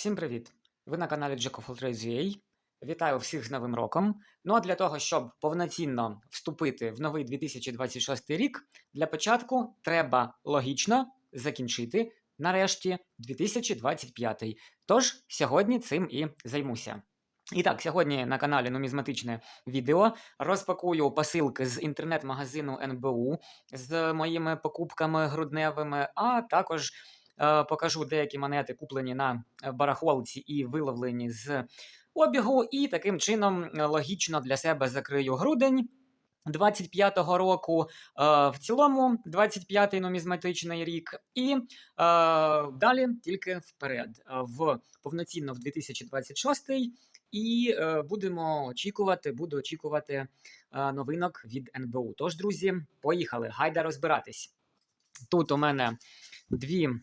Всім привіт! Ви на каналі Jack of All Trades UA. Вітаю всіх з Новим роком. Ну а для того, щоб повноцінно вступити в новий 2026 рік, для початку треба логічно закінчити нарешті 2025. Тож сьогодні цим і займуся. І так, сьогодні на каналі нумізматичне відео розпакую посилки з інтернет-магазину НБУ з моїми покупками грудневими, а також покажу деякі монети, куплені на барахолці і виловлені з обігу, і таким чином е, логічно для себе закрию грудень. 25-го року, е, в цілому 25-й нумізматичний рік, і е, далі тільки вперед, е, в повноцінно в 2026 і е, будемо очікувати, буду очікувати е, новинок від НБУ. Тож, друзі, поїхали. Гайда розбиратись. Тут у мене дві е,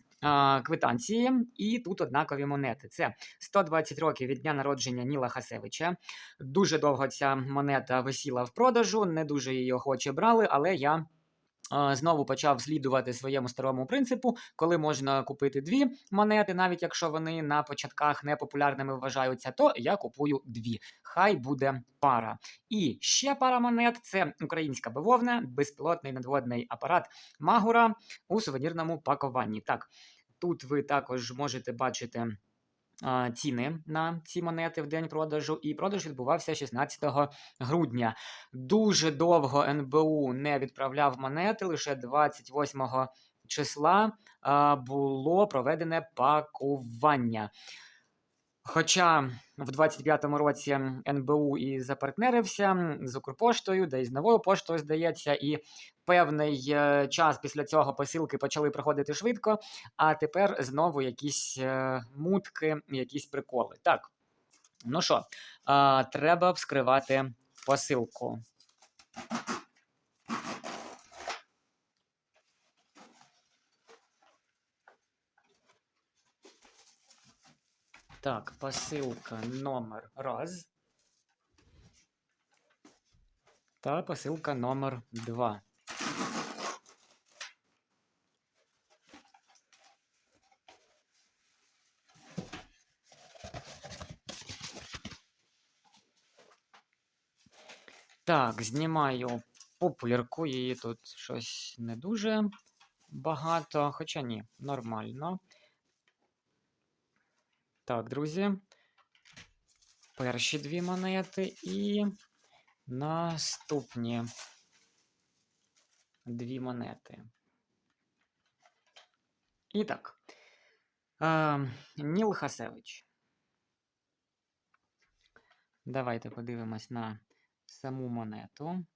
квитанції, і тут однакові монети. Це 120 років від дня народження Ніла Хасевича. Дуже довго ця монета висіла в продажу, не дуже її охоче брали, але я. Знову почав слідувати своєму старому принципу, коли можна купити дві монети, навіть якщо вони на початках непопулярними вважаються, то я купую дві. Хай буде пара. І ще пара монет це українська бавовна, безпілотний надводний апарат Магура у сувенірному пакуванні. Так, тут ви також можете бачити ціни на ці монети в день продажу, і продаж відбувався 16 грудня. Дуже довго НБУ не відправляв монети, лише 28 числа було проведене пакування. Хоча в 25-му році НБУ і запартнерився з Укрпоштою, де і з новою поштою, здається, і певний е, час після цього посилки почали проходити швидко, а тепер знову якісь е, мутки, якісь приколи. Так, ну що, треба вскривати посилку. Так, посилка номер раз. Та посилка номер два. Так, знімаю популярку, її тут щось не дуже багато, хоча ні, нормально. Так, друзі. Перші дві монети і наступні дві монети. І так. Е, Ніл Хасевич. Давайте подивимось на саму монету.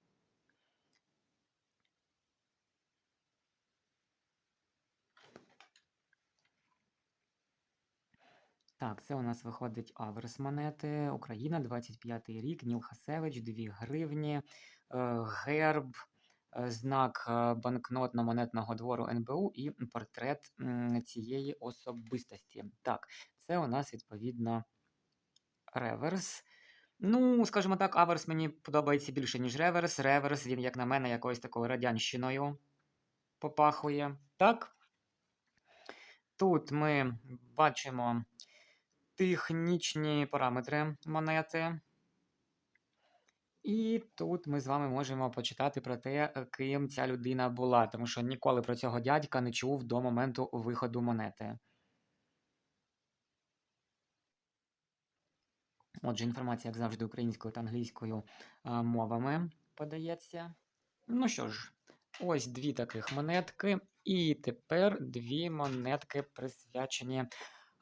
Так, це у нас виходить аверс монети. Україна, 25-й рік, Ніл Хасевич, 2 гривні, е, герб, е, знак е, банкнотно-монетного двору НБУ і портрет цієї особистості. Так, це у нас відповідно реверс. Ну, скажімо так, аверс мені подобається більше, ніж реверс. Реверс, він, як на мене, якоюсь такою радянщиною попахує. Так. Тут ми бачимо технічні параметри монети. І тут ми з вами можемо почитати про те, е, ким ця людина була, тому що ніколи про цього дядька не чув до моменту виходу монети. Отже, інформація, як завжди, українською та англійською а, мовами подається. Ну що ж, ось дві таких монетки. І тепер дві монетки присвячені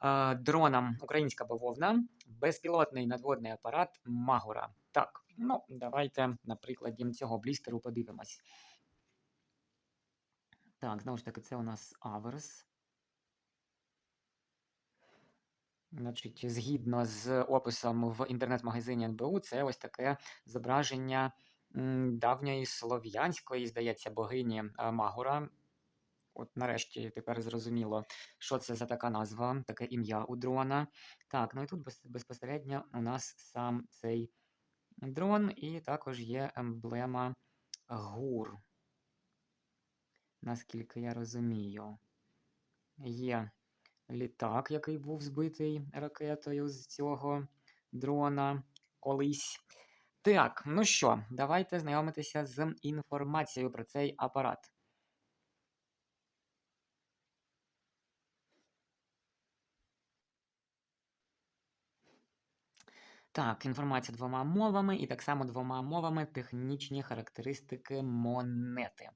а, дронам Українська бавовна, безпілотний надводний апарат Магура. Так, ну давайте на прикладі цього блістеру подивимось. Так, знову ж таки, це у нас аверс. Значить, згідно з описом в інтернет-магазині НБУ, це ось таке зображення давньої слов'янської, здається, богині Магура. От нарешті тепер зрозуміло, що це за така назва, таке ім'я у дрона. Так, ну і тут безпосередньо у нас сам цей дрон, і також є емблема ГУР. Наскільки я розумію, є літак, який був збитий ракетою з цього дрона колись. Так, ну що, давайте знайомитися з інформацією про цей апарат. Так, інформація двома мовами, і так само двома мовами технічні характеристики монети.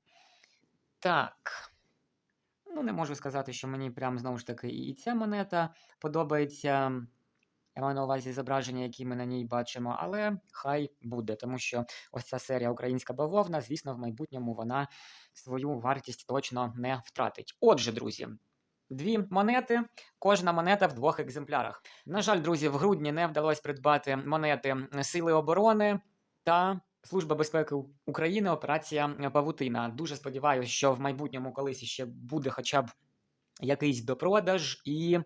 Так. Ну, не можу сказати, що мені прям знову ж таки і ця монета подобається. Я маю на увазі зображення, які ми на ній бачимо, але хай буде, тому що ось ця серія Українська бавовна, звісно, в майбутньому вона свою вартість точно не втратить. Отже, друзі, дві монети, кожна монета в двох екземплярах. На жаль, друзі, в грудні не вдалося придбати монети Сили оборони та Служба безпеки України. Операція Павутина. Дуже сподіваюся, що в майбутньому колись ще буде хоча б якийсь допродаж і.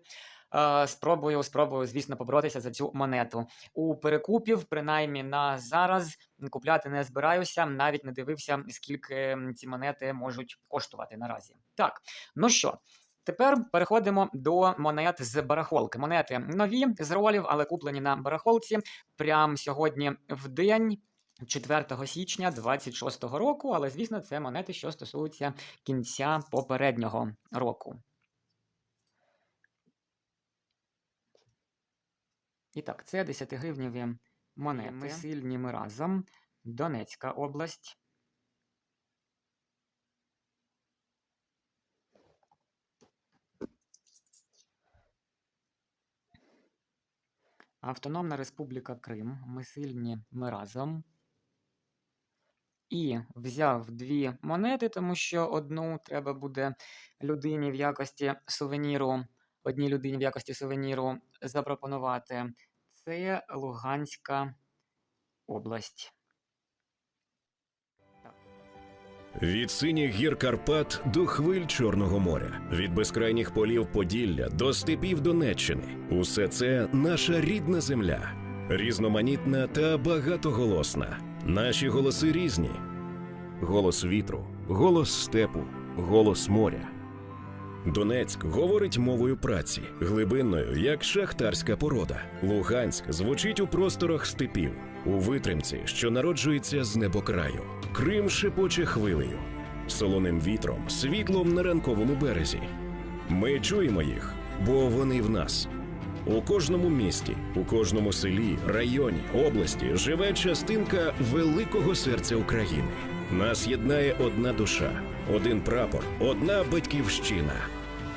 е, Спробую, спробую, звісно, поборотися за цю монету. У перекупів, принаймні на зараз, купляти не збираюся, навіть не дивився, скільки ці монети можуть коштувати наразі. Так, ну що, тепер переходимо до монет з барахолки. Монети нові з ролів, але куплені на барахолці прямо сьогодні в день. 4 січня 26-го року, але звісно, це монети, що стосуються кінця попереднього року. І так, це 10-гривневі монети. Ми сильні ми разом. Донецька область. Автономна Республіка Крим. Ми сильні ми разом. І взяв дві монети, тому що одну треба буде людині в якості сувеніру, одній людині в якості сувеніру запропонувати. Це Луганська область. Від синіх гір Карпат до хвиль Чорного моря, від безкрайніх полів Поділля до степів Донеччини. Усе це наша рідна земля, різноманітна та багатоголосна. Наші голоси різні: голос вітру, голос степу, голос моря. Донецьк говорить мовою праці, глибинною, як шахтарська порода. Луганськ звучить у просторах степів, у витримці, що народжується з небокраю. Крим шепоче хвилею, солоним вітром, світлом на ранковому березі. Ми чуємо їх, бо вони в нас. У кожному місті, у кожному селі, районі, області живе частинка великого серця України. Нас єднає одна душа, один прапор, одна батьківщина.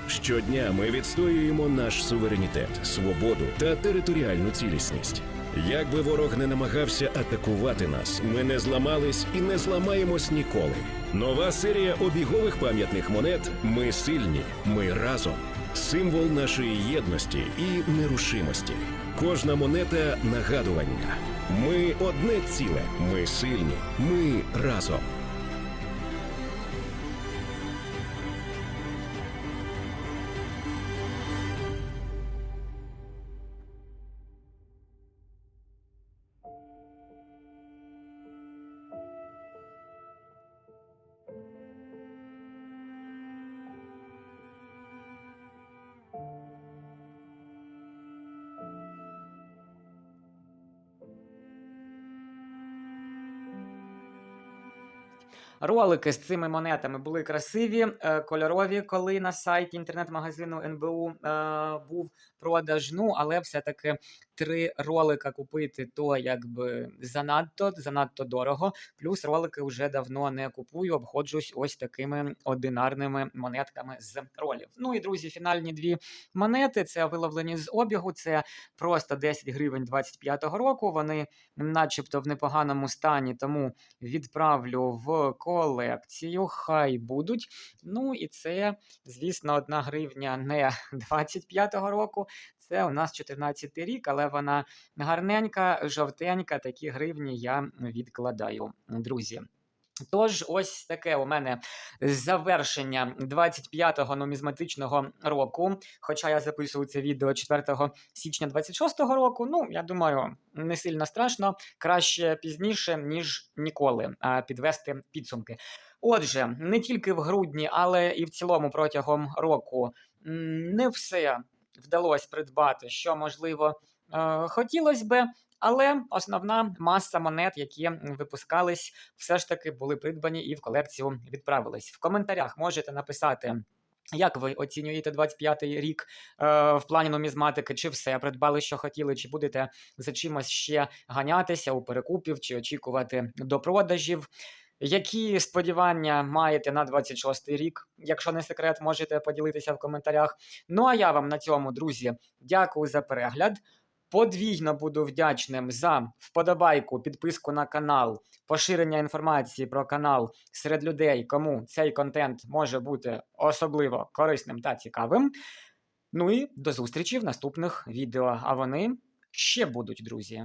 Щодня ми відстоюємо наш суверенітет, свободу та територіальну цілісність. Як би ворог не намагався атакувати нас, ми не зламались і не зламаємось ніколи. Нова серія обігових пам'ятних монет Ми сильні, ми разом. Символ нашої єдності і нерушимості. Кожна монета нагадування. Ми одне ціле, ми сильні, ми разом. Ролики з цими монетами були красиві, е, кольорові, коли на сайті інтернет-магазину НБУ е, був продаж. Ну, але все-таки три ролика купити то якби занадто, занадто дорого. Плюс ролики вже давно не купую, обходжусь ось такими одинарними монетками з ролів. Ну і друзі, фінальні дві монети це виловлені з обігу. Це просто 10 гривень 25-го року. Вони начебто в непоганому стані, тому відправлю в колекцію. Хай будуть. Ну і це, звісно, одна гривня не 25-го року. Це у нас 14-й рік, але вона гарненька, жовтенька. Такі гривні я відкладаю, друзі. Тож, ось таке у мене завершення 25-го нумізматичного року. Хоча я записую це відео 4 січня 26-го року. Ну, я думаю, не сильно страшно. Краще пізніше, ніж ніколи а, підвести підсумки. Отже, не тільки в грудні, але і в цілому протягом року не все вдалося придбати, що можливо хотілося би. Але основна маса монет, які випускались, все ж таки були придбані і в колекцію відправились. В коментарях можете написати. Як ви оцінюєте 25-й рік е, в плані нумізматики? Чи все придбали, що хотіли, чи будете за чимось ще ганятися у перекупів, чи очікувати до продажів? Які сподівання маєте на 26-й рік? Якщо не секрет, можете поділитися в коментарях. Ну а я вам на цьому, друзі, дякую за перегляд. Подвійно буду вдячним за вподобайку, підписку на канал, поширення інформації про канал серед людей, кому цей контент може бути особливо корисним та цікавим. Ну і до зустрічі в наступних відео. А вони ще будуть, друзі.